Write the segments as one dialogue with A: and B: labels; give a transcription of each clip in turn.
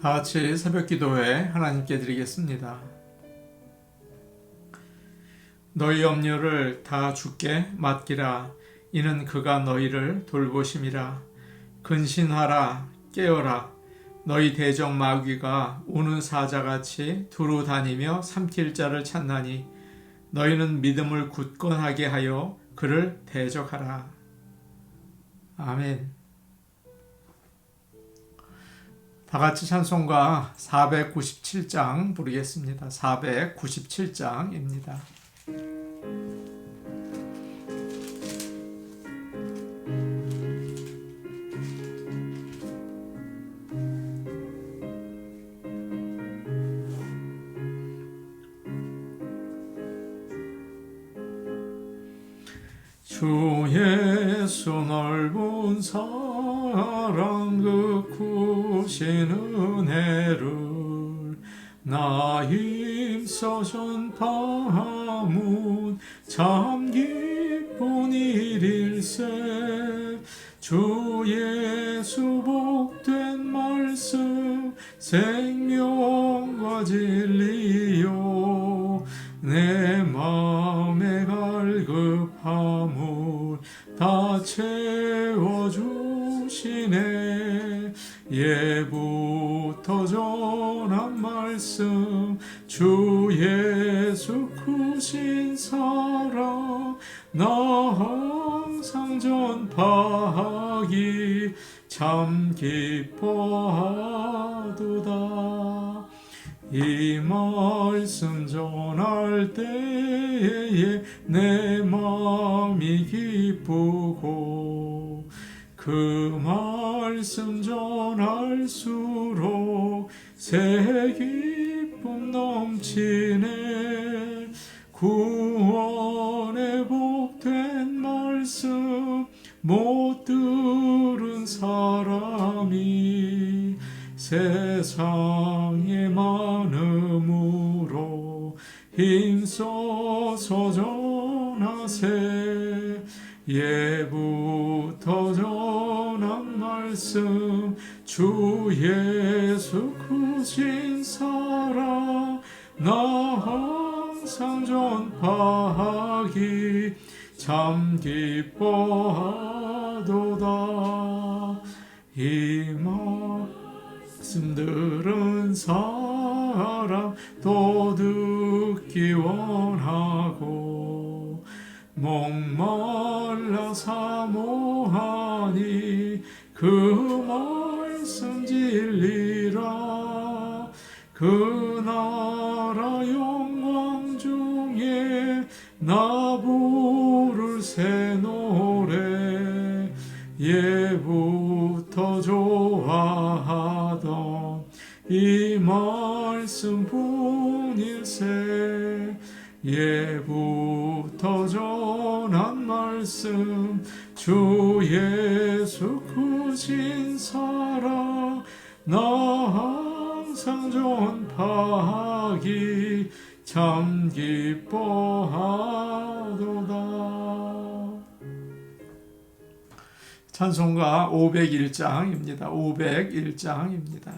A: 다 같이 새벽 기도회 하나님께 드리겠습니다. 너희 염려를 다 주께 맡기라. 이는 그가 너희를 돌보심이라. 근신하라, 깨어라. 너희 대적 마귀가 우는 사자같이 두루 다니며 삼킬 자를 찾나니 너희는 믿음을 굳건하게 하여 그를 대적하라. 아멘. 다 같이 찬송가 497장 부르겠습니다. 497장입니다. 주 예수 넓은 사 랑그 크신 은혜를 나 힘써 전파문 참기 항상 전파하기 참 기뻐하도다. 이 말씀 전할 때에 내 마음이 기쁘고 그 말씀 전할수록 새 기쁨 넘치네. 구 말씀 못 들은 사람이 세상에 많음으로 힘써서 전하세. 예부터 전한 말씀 주 예수 크신 사랑 나 항상 전파하기 참 기뻐하도다. 이 말씀 들은 사람 또 듣기 원하고 목말라 사모하니 그 말씀 진리라. 그 나라 영광 중에 나 부를 새 노래 예부터 좋아하던 이 말씀 뿐일세 예부터 전한 말씀 주 예수 크신 사랑 나 항상 전파하기 참 기뻐하도 찬송가 501장입니다. 501장입니다.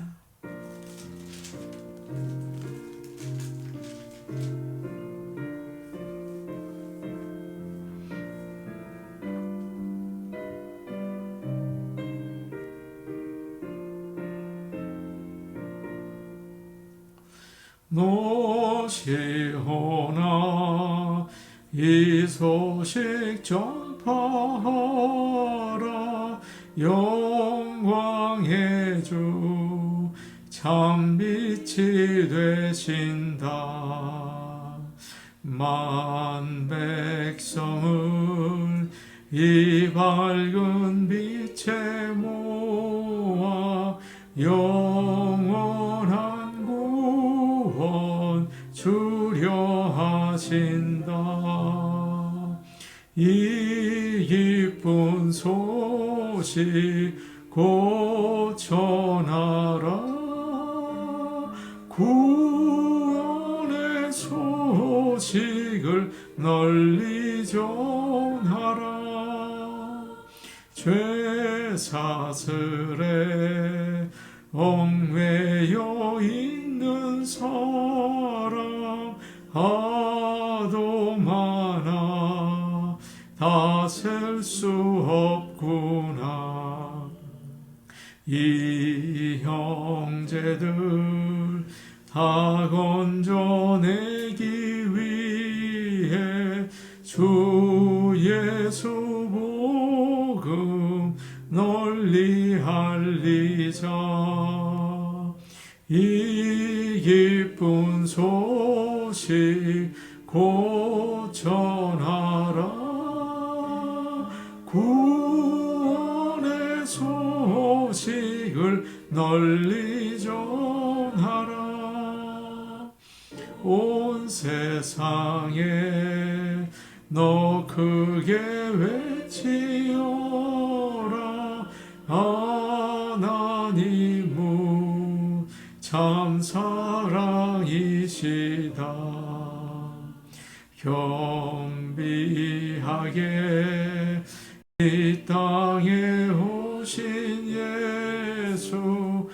A: 노시오나 이 소식 전파하라 영광의 주 참 빛이 되신다. 만 백성을 이 밝은 빛에 모아 영 곧 전하라. 구원의 소식을 널리 전하라. 죄 사슬에 얽매여 있는 사 다 건져내기 위해 주 예수 복음 널리 알리자. 이 기쁜 소식 너 크게 외치어라? 하나님은 참 사랑이시다. 겸비하게 이 땅에 오신 예수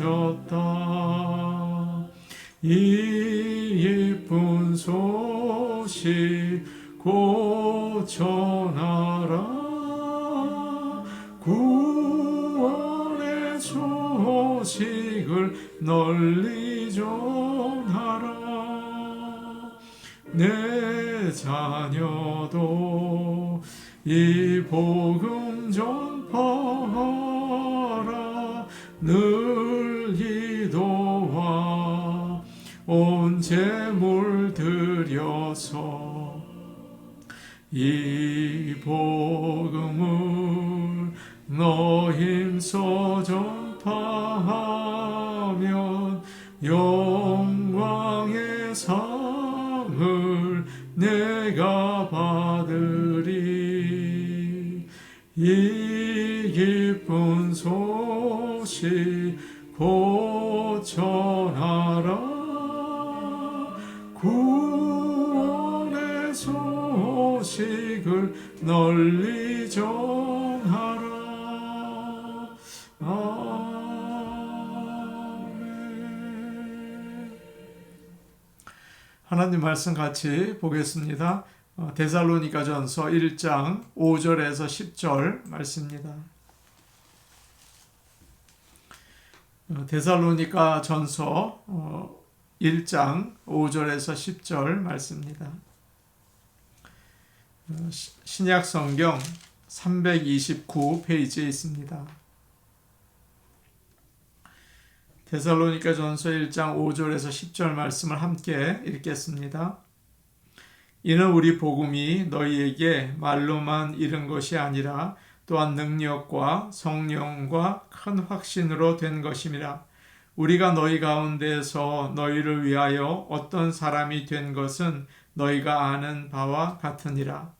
A: 담당하셨다. 이 예쁜 소식 곧 전하라. 구원의 소식을 널리 전하라. 내 자녀도 이 복음 온 재물 들여서 이 복음을 너 힘써 전파하면 영 널리 아멘 하나님 말씀 같이 보겠습니다. 어, 데살로니가 전서 1장 5절에서 10절 말씀입니다. 어, 데살로니가 전서 어, 1장 5절에서 10절 말씀입니다. 신약 성경 329 페이지에 있습니다. 데살로니가 전서 1장 5절에서 10절 말씀을 함께 읽겠습니다. 이는 우리 복음이 너희에게 말로만 이른 것이 아니라 또한 능력과 성령과 큰 확신으로 된 것임이라. 우리가 너희 가운데서 너희를 위하여 어떤 사람이 된 것은 너희가 아는 바와 같으니라.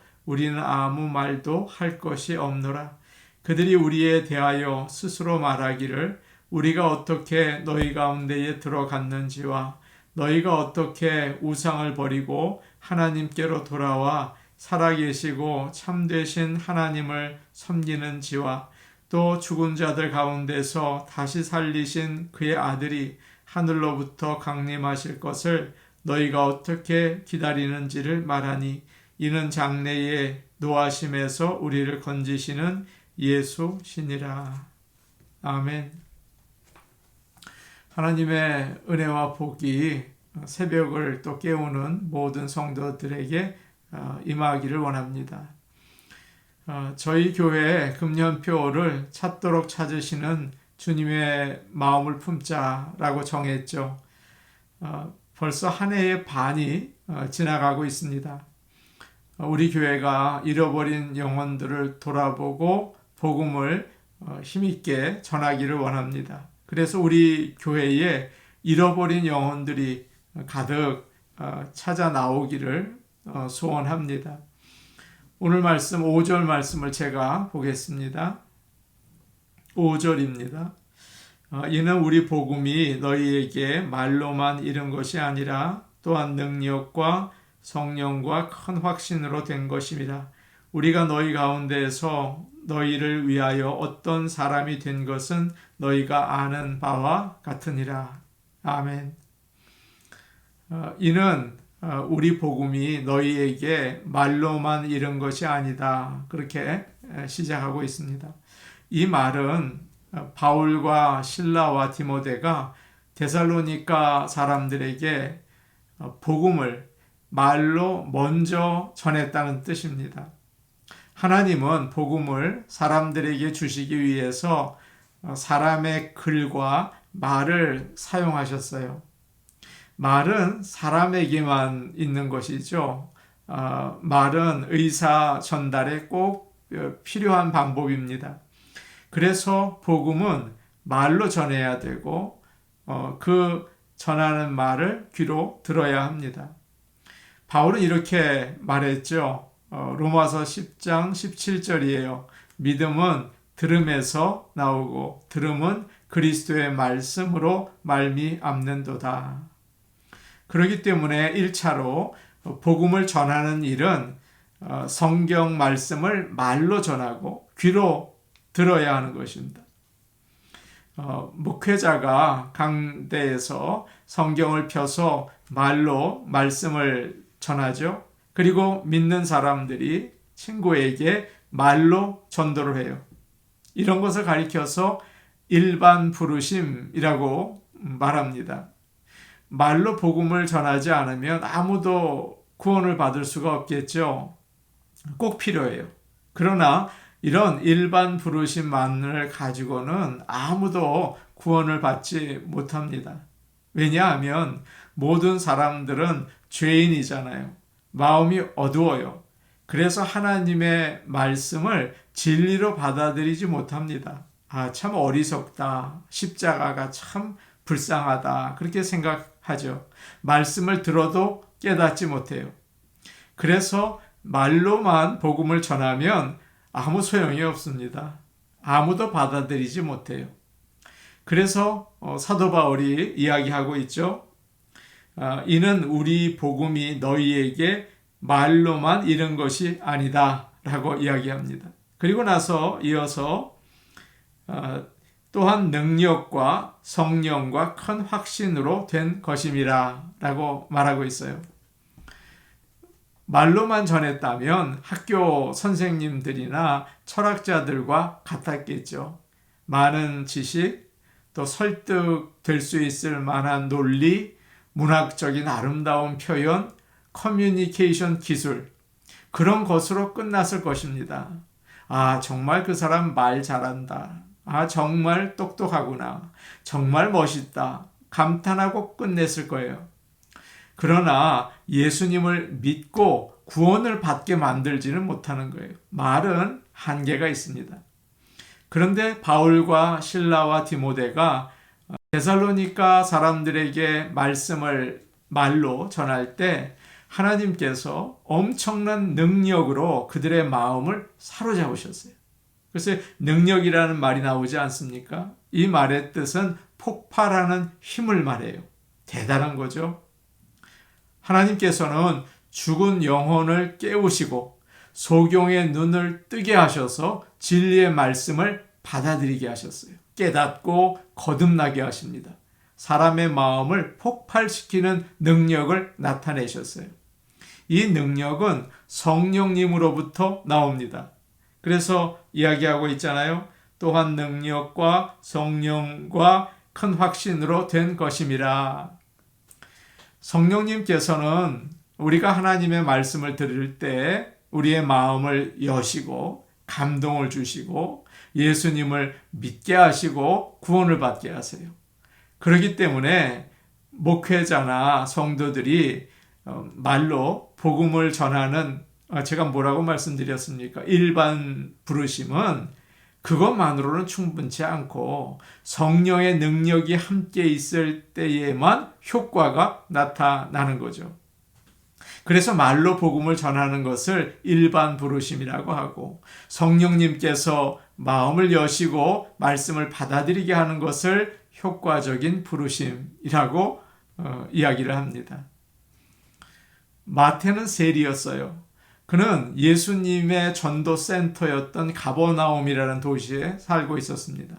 A: 우리는 아무 말도 할 것이 없노라. 그들이 우리에 대하여 스스로 말하기를 우리가 어떻게 너희 가운데에 들어갔는지와 너희가 어떻게 우상을 버리고 하나님께로 돌아와 살아계시고 참되신 하나님을 섬기는지와 또 죽은 자들 가운데서 다시 살리신 그의 아들이 하늘로부터 강림하실 것을 너희가 어떻게 기다리는지를 말하니 이는 장래에 노하심에서 우리를 건지시는 예수시니라. 아멘. 하나님의 은혜와 복이 새벽을 또 깨우는 모든 성도들에게 어, 임하기를 원합니다. 어, 저희 교회 금년표를 찾도록 찾으시는 주님의 마음을 품자라고 정했죠. 어, 벌써 한 해의 반이 지나가고 있습니다. 우리 교회가 잃어버린 영혼들을 돌아보고 복음을 어, 힘있게 전하기를 원합니다. 그래서 우리 교회에 잃어버린 영혼들이 가득 어, 찾아 나오기를 어, 소원합니다. 오늘 말씀 5절 말씀을 제가 보겠습니다. 5절입니다. 이는 우리 복음이 너희에게 말로만 이른 것이 아니라 또한 능력과 성령과 큰 확신으로 된 것입니다. 우리가 너희 가운데에서 너희를 위하여 어떤 사람이 된 것은 너희가 아는 바와 같으니라. 아멘. 어, 이는 어, 우리 복음이 너희에게 말로만 이른 것이 아니다. 그렇게 시작하고 있습니다. 이 말은 어, 바울과 신라와 디모데가 데살로니가 사람들에게 복음을 말로 먼저 전했다는 뜻입니다. 하나님은 복음을 사람들에게 주시기 위해서 사람의 글과 말을 사용하셨어요. 말은 사람에게만 있는 것이죠. 어, 말은 의사 전달에 꼭 필요한 방법입니다. 그래서 복음은 말로 전해야 되고 어, 그 전하는 말을 귀로 들어야 합니다. 바울은 이렇게 말했죠. 어, 로마서 10장 17절이에요. 믿음은 들음에서 나오고 들음은 그리스도의 말씀으로 말미암는도다. 그렇기 때문에 1차로 복음을 전하는 일은 어, 성경 말씀을 말로 전하고 귀로 들어야 하는 것입니다. 어, 목회자가 강대에서 성경을 펴서 말로 말씀을 전하죠. 그리고 믿는 사람들이 친구에게 말로 전도를 해요. 이런 것을 가리켜서 일반 부르심이라고 말합니다. 말로 복음을 전하지 않으면 아무도 구원을 받을 수가 없겠죠. 꼭 필요해요. 그러나 이런 일반 부르심만을 가지고는 아무도 구원을 받지 못합니다. 왜냐하면 모든 사람들은 죄인이잖아요. 마음이 어두워요. 그래서 하나님의 말씀을 진리로 받아들이지 못합니다. 아, 참 어리석다. 십자가가 참 불쌍하다. 그렇게 생각하죠. 말씀을 들어도 깨닫지 못해요. 그래서 말로만 복음을 전하면 아무 소용이 없습니다. 아무도 받아들이지 못해요. 그래서 어, 사도 바울이 이야기하고 있죠. 아, 이는 우리 복음이 너희에게 말로만 이른 것이 아니다. 라고 이야기합니다. 그리고 나서 이어서 아, 또한 능력과 성령과 큰 확신으로 된 것임이라 라고 말하고 있어요. 말로만 전했다면 학교 선생님들이나 철학자들과 같았겠죠. 많은 지식, 또 설득될 수 있을 만한 논리, 문학적인 아름다운 표현, 커뮤니케이션 기술, 그런 것으로 끝났을 것입니다. 아, 정말 그 사람 말 잘한다. 아, 정말 똑똑하구나. 정말 멋있다. 감탄하고 끝냈을 거예요. 그러나 예수님을 믿고 구원을 받게 만들지는 못하는 거예요. 말은 한계가 있습니다. 그런데 바울과 신라와 디모데가 데살로니가 사람들에게 말씀을 말로 전할 때 하나님께서 엄청난 능력으로 그들의 마음을 사로잡으셨어요. 그래서 능력이라는 말이 나오지 않습니까? 이 말의 뜻은 폭발하는 힘을 말해요. 대단한 거죠. 하나님께서는 죽은 영혼을 깨우시고 소경의 눈을 뜨게 하셔서 진리의 말씀을 받아들이게 하셨어요. 깨닫고 거듭나게 하십니다. 사람의 마음을 폭발시키는 능력을 나타내셨어요. 이 능력은 성령님으로부터 나옵니다. 그래서 이야기하고 있잖아요. 또한 능력과 성령과 큰 확신으로 된 것임이라. 성령님께서는 우리가 하나님의 말씀을 들을 때 우리의 마음을 여시고 감동을 주시고 예수님을 믿게 하시고 구원을 받게 하세요. 그렇기 때문에 목회자나 성도들이 어, 말로 복음을 전하는 어, 제가 뭐라고 말씀드렸습니까? 일반 부르심은 그것만으로는 충분치 않고 성령의 능력이 함께 있을 때에만 효과가 나타나는 거죠. 그래서 말로 복음을 전하는 것을 일반 부르심이라고 하고 성령님께서 마음을 여시고 말씀을 받아들이게 하는 것을 효과적인 부르심이라고 어, 이야기를 합니다. 마태는 세리였어요. 그는 예수님의 전도 센터였던 가버나움이라는 도시에 살고 있었습니다.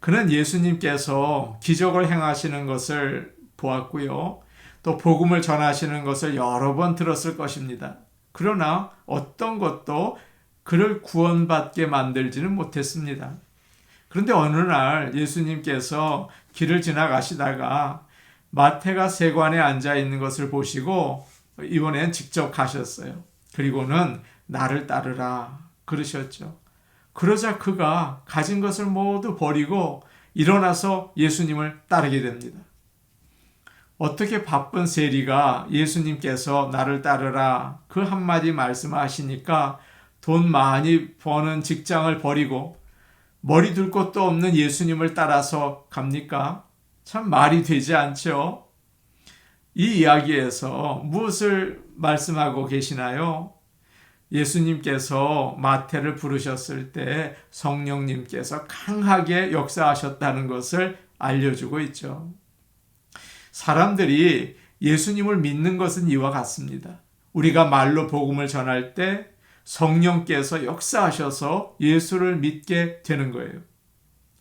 A: 그는 예수님께서 기적을 행하시는 것을 보았고요. 또 복음을 전하시는 것을 여러 번 들었을 것입니다. 그러나 어떤 것도 그를 구원받게 만들지는 못했습니다. 그런데 어느 날 예수님께서 길을 지나가시다가 마태가 세관에 앉아 있는 것을 보시고 이번엔 직접 가셨어요. 그리고는 나를 따르라 그러셨죠. 그러자 그가 가진 것을 모두 버리고 일어나서 예수님을 따르게 됩니다. 어떻게 바쁜 세리가 예수님께서 나를 따르라 그 한마디 말씀하시니까 돈 많이 버는 직장을 버리고 머리 둘 곳도 없는 예수님을 따라서 갑니까? 참 말이 되지 않죠? 이 이야기에서 무엇을 말씀하고 계시나요? 예수님께서 마태를 부르셨을 때 성령님께서 강하게 역사하셨다는 것을 알려주고 있죠. 사람들이 예수님을 믿는 것은 이와 같습니다. 우리가 말로 복음을 전할 때 성령께서 역사하셔서 예수를 믿게 되는 거예요.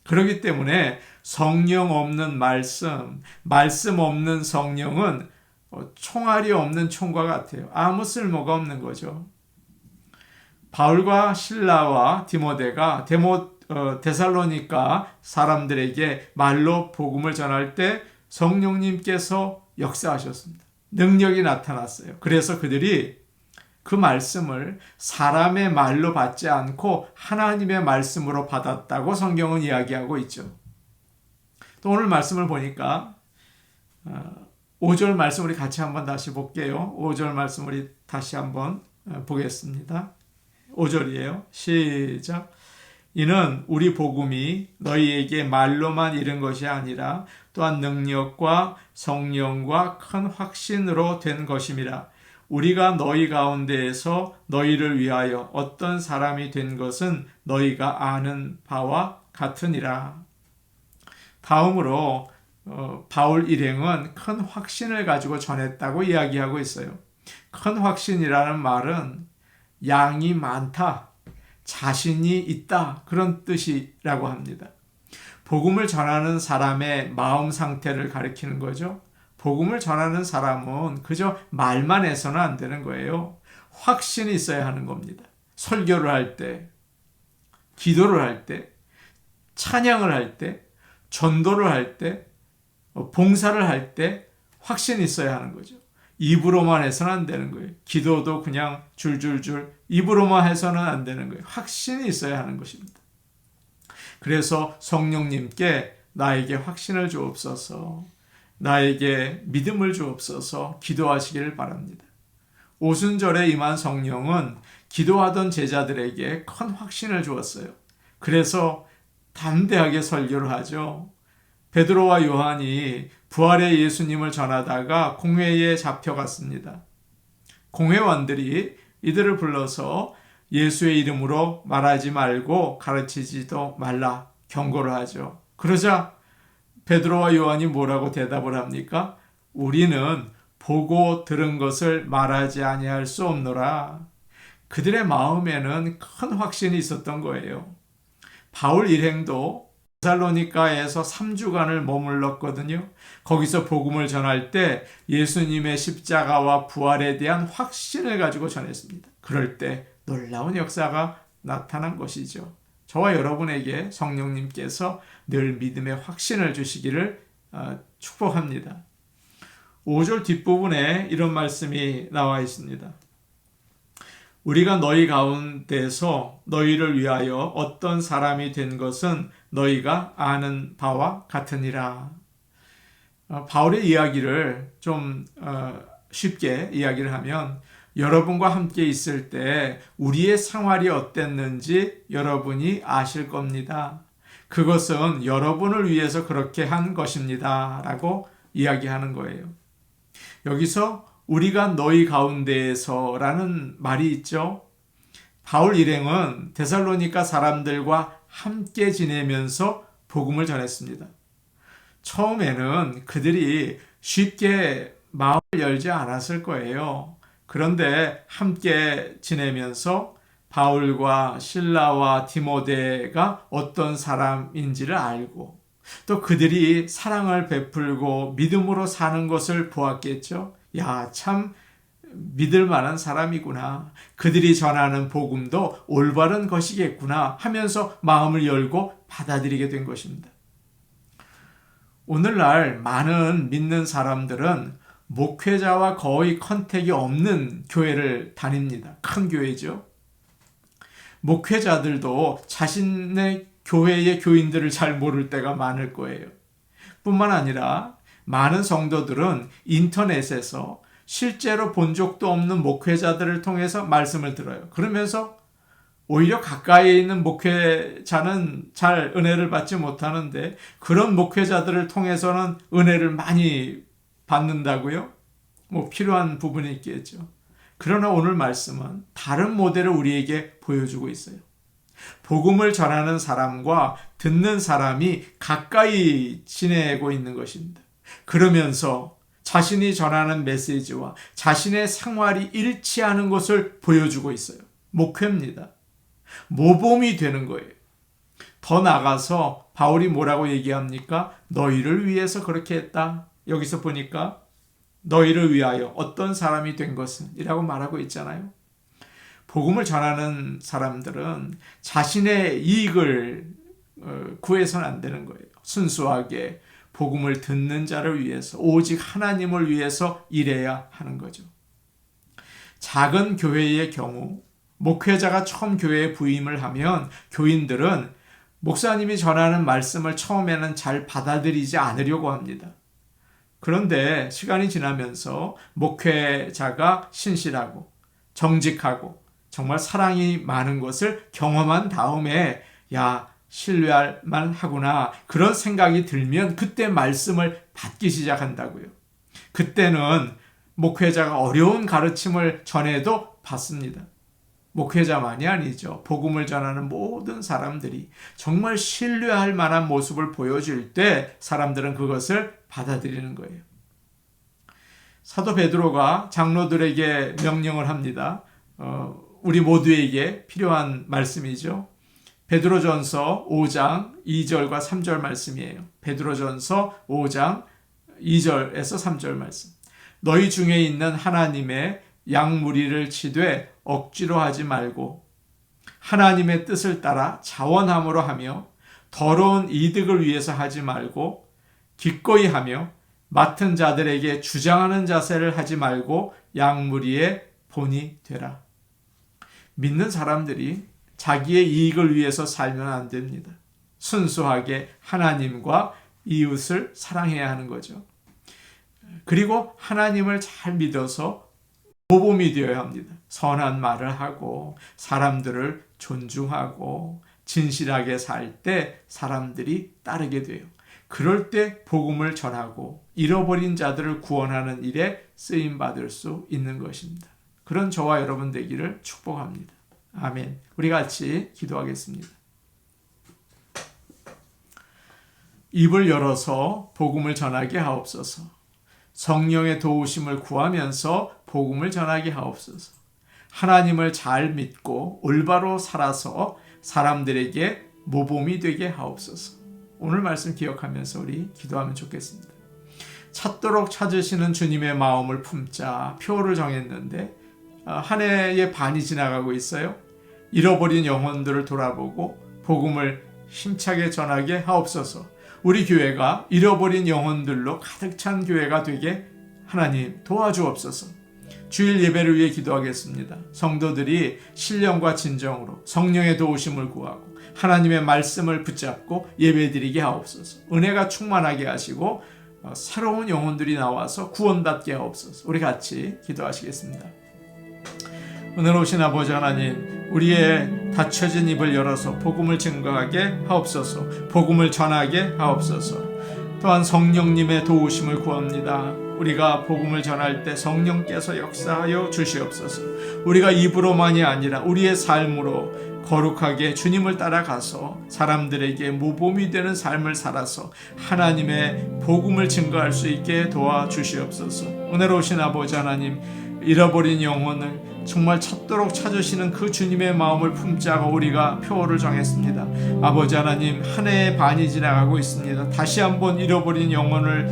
A: 그렇기 때문에 성령 없는 말씀, 말씀 없는 성령은 총알이 없는 총과 같아요. 아무 쓸모가 없는 거죠. 바울과 신라와 디모데가 데모 어, 데살로니까 사람들에게 말로 복음을 전할 때 성령님께서 역사하셨습니다. 능력이 나타났어요. 그래서 그들이 그 말씀을 사람의 말로 받지 않고 하나님의 말씀으로 받았다고 성경은 이야기하고 있죠. 또 오늘 말씀을 보니까 5절 어, 말씀 우리 같이 한번 다시 볼게요. 5절 말씀 우리 다시 한번 어, 보겠습니다. 5절이에요. 시작. 이는 우리 복음이 너희에게 말로만 이른 것이 아니라 또한 능력과 성령과 큰 확신으로 된 것임이라. 우리가 너희 가운데에서 너희를 위하여 어떤 사람이 된 것은 너희가 아는 바와 같으니라. 다음으로 어, 바울 일행은 큰 확신을 가지고 전했다고 이야기하고 있어요. 큰 확신이라는 말은 양이 많다, 자신이 있다 그런 뜻이라고 합니다. 복음을 전하는 사람의 마음 상태를 가리키는 거죠. 복음을 전하는 사람은 그저 말만 해서는 안 되는 거예요. 확신이 있어야 하는 겁니다. 설교를 할 때, 기도를 할 때, 찬양을 할 때, 전도를 할 때, 어, 봉사를 할 때 확신이 있어야 하는 거죠. 입으로만 해서는 안 되는 거예요. 기도도 그냥 줄줄줄 입으로만 해서는 안 되는 거예요. 확신이 있어야 하는 것입니다. 그래서 성령님께 나에게 확신을 주옵소서. 나에게 믿음을 주옵소서 기도하시기를 바랍니다. 오순절에 임한 성령은 기도하던 제자들에게 큰 확신을 주었어요. 그래서 담대하게 설교를 하죠. 베드로와 요한이 부활의 예수님을 전하다가 공회에 잡혀갔습니다. 공회원들이 이들을 불러서 예수의 이름으로 말하지 말고 가르치지도 말라 경고를 하죠. 그러자 베드로와 요한이 뭐라고 대답을 합니까? 우리는 보고 들은 것을 말하지 아니할 수 없노라. 그들의 마음에는 큰 확신이 있었던 거예요. 바울 일행도 살로니카에서 3주간을 머물렀거든요. 거기서 복음을 전할 때 예수님의 십자가와 부활에 대한 확신을 가지고 전했습니다. 그럴 때 놀라운 역사가 나타난 것이죠. 저와 여러분에게 성령님께서 늘 믿음의 확신을 주시기를 어, 축복합니다. 5절 뒷부분에 이런 말씀이 나와 있습니다. 우리가 너희 가운데서 너희를 위하여 어떤 사람이 된 것은 너희가 아는 바와 같으니라. 어, 바울의 이야기를 좀 어, 쉽게 이야기를 하면 여러분과 함께 있을 때 우리의 생활이 어땠는지 여러분이 아실 겁니다. 그것은 여러분을 위해서 그렇게 한 것입니다. 라고 이야기하는 거예요. 여기서 우리가 너희 가운데에서 라는 말이 있죠. 바울 일행은 데살로니가 사람들과 함께 지내면서 복음을 전했습니다. 처음에는 그들이 쉽게 마음을 열지 않았을 거예요. 그런데 함께 지내면서 바울과 신라와 디모데가 어떤 사람인지를 알고 또 그들이 사랑을 베풀고 믿음으로 사는 것을 보았겠죠. 야, 참 믿을 만한 사람이구나. 그들이 전하는 복음도 올바른 것이겠구나 하면서 마음을 열고 받아들이게 된 것입니다. 오늘날 많은 믿는 사람들은 목회자와 거의 컨택이 없는 교회를 다닙니다. 큰 교회죠. 목회자들도 자신의 교회의 교인들을 잘 모를 때가 많을 거예요. 뿐만 아니라 많은 성도들은 인터넷에서 실제로 본 적도 없는 목회자들을 통해서 말씀을 들어요. 그러면서 오히려 가까이 있는 목회자는 잘 은혜를 받지 못하는데 그런 목회자들을 통해서는 은혜를 많이 받는다고요? 뭐 필요한 부분이 있겠죠. 그러나 오늘 말씀은 다른 모델을 우리에게 보여주고 있어요. 복음을 전하는 사람과 듣는 사람이 가까이 지내고 있는 것입니다. 그러면서 자신이 전하는 메시지와 자신의 생활이 일치하는 것을 보여주고 있어요. 목회입니다. 모범이 되는 거예요. 더 나가서 바울이 뭐라고 얘기합니까? 너희를 위해서 그렇게 했다. 여기서 보니까 너희를 위하여 어떤 사람이 된 것은 이라고 말하고 있잖아요. 복음을 전하는 사람들은 자신의 이익을 어, 구해서는 안 되는 거예요. 순수하게 복음을 듣는 자를 위해서 오직 하나님을 위해서 일해야 하는 거죠. 작은 교회의 경우 목회자가 처음 교회에 부임을 하면 교인들은 목사님이 전하는 말씀을 처음에는 잘 받아들이지 않으려고 합니다. 그런데 시간이 지나면서 목회자가 신실하고 정직하고 정말 사랑이 많은 것을 경험한 다음에 야 신뢰할 만하구나 그런 생각이 들면 그때 말씀을 받기 시작한다고요. 그때는 목회자가 어려운 가르침을 전해도 받습니다. 목회자만이 아니죠. 복음을 전하는 모든 사람들이 정말 신뢰할 만한 모습을 보여줄 때 사람들은 그것을 받아들이는 거예요. 사도 베드로가 장로들에게 명령을 합니다. 어, 우리 모두에게 필요한 말씀이죠. 베드로전서 5장 2절과 3절 말씀이에요. 베드로전서 5장 2절에서 3절 말씀. 너희 중에 있는 하나님의 양무리를 치되 억지로 하지 말고 하나님의 뜻을 따라 자원함으로 하며 더러운 이득을 위해서 하지 말고 기꺼이 하며 맡은 자들에게 주장하는 자세를 하지 말고 양무리의 본이 되라. 믿는 사람들이 자기의 이익을 위해서 살면 안 됩니다. 순수하게 하나님과 이웃을 사랑해야 하는 거죠. 그리고 하나님을 잘 믿어서 모범이 되어야 합니다. 선한 말을 하고 사람들을 존중하고 진실하게 살 때 사람들이 따르게 돼요. 그럴 때 복음을 전하고 잃어버린 자들을 구원하는 일에 쓰임 받을 수 있는 것입니다. 그런 저와 여러분 되기를 축복합니다. 아멘. 우리 같이 기도하겠습니다. 입을 열어서 복음을 전하게 하옵소서. 성령의 도우심을 구하면서 복음을 전하게 하옵소서. 하나님을 잘 믿고 올바로 살아서 사람들에게 모범이 되게 하옵소서. 오늘 말씀 기억하면서 우리 기도하면 좋겠습니다. 찾도록 찾으시는 주님의 마음을 품자 표를 정했는데 어, 한 해의 반이 지나가고 있어요. 잃어버린 영혼들을 돌아보고 복음을 힘차게 전하게 하옵소서. 우리 교회가 잃어버린 영혼들로 가득 찬 교회가 되게 하나님 도와주옵소서. 주일 예배를 위해 기도하겠습니다. 성도들이 신령과 진정으로 성령의 도우심을 구하고 하나님의 말씀을 붙잡고 예배드리게 하옵소서. 은혜가 충만하게 하시고 어, 새로운 영혼들이 나와서 구원받게 하옵소서. 우리 같이 기도하시겠습니다. 은혜로우신 아버지 하나님, 우리의 닫혀진 입을 열어서 복음을 증거하게 하옵소서, 복음을 전하게 하옵소서. 또한 성령님의 도우심을 구합니다. 우리가 복음을 전할 때 성령께서 역사하여 주시옵소서. 우리가 입으로만이 아니라 우리의 삶으로 거룩하게 주님을 따라가서 사람들에게 모범이 되는 삶을 살아서 하나님의 복음을 증거할 수 있게 도와 주시옵소서. 은혜로우신 아버지 하나님, 잃어버린 영혼을 정말 찾도록 찾으시는 그 주님의 마음을 품자고 우리가 표어를 정했습니다. 아버지 하나님, 한 해의 반이 지나가고 있습니다. 다시 한번 잃어버린 영혼을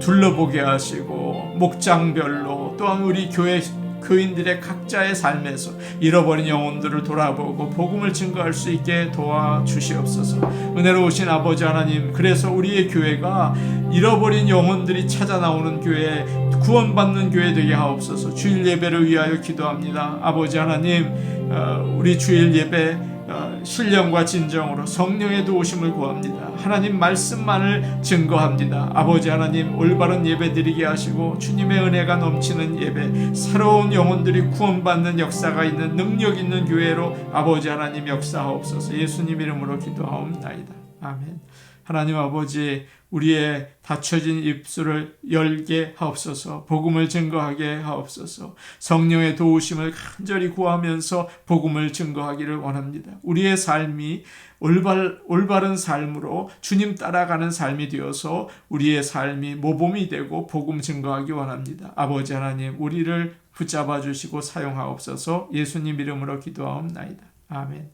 A: 둘러보게 하시고 목장별로 또한 우리 교회 교인들의 각자의 삶에서 잃어버린 영혼들을 돌아보고 복음을 증거할 수 있게 도와주시옵소서. 은혜로우신 아버지 하나님, 그래서 우리의 교회가 잃어버린 영혼들이 찾아 나오는 교회, 구원받는 교회 되게 하옵소서. 주일 예배를 위하여 기도합니다. 아버지 하나님, 어, 우리 주일 예배 어, 신령과 진정으로 성령의 도우심을 구합니다. 하나님 말씀만을 증거합니다. 아버지 하나님 올바른 예배 드리게 하시고 주님의 은혜가 넘치는 예배, 새로운 영혼들이 구원받는 역사가 있는 능력 있는 교회로 아버지 하나님 역사하옵소서. 예수님 이름으로 기도하옵나이다. 아멘. 하나님 아버지 우리의 닫혀진 입술을 열게 하옵소서 복음을 증거하게 하옵소서 성령의 도우심을 간절히 구하면서 복음을 증거하기를 원합니다. 우리의 삶이 올발, 올바른 삶으로 주님 따라가는 삶이 되어서 우리의 삶이 모범이 되고 복음 증거하기 원합니다. 아버지 하나님 우리를 붙잡아 주시고 사용하옵소서 예수님 이름으로 기도하옵나이다. 아멘.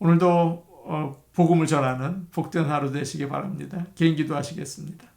A: 오늘도 어, 복음을 전하는 복된 하루 되시기 바랍니다. 개인 기도 하시겠습니다.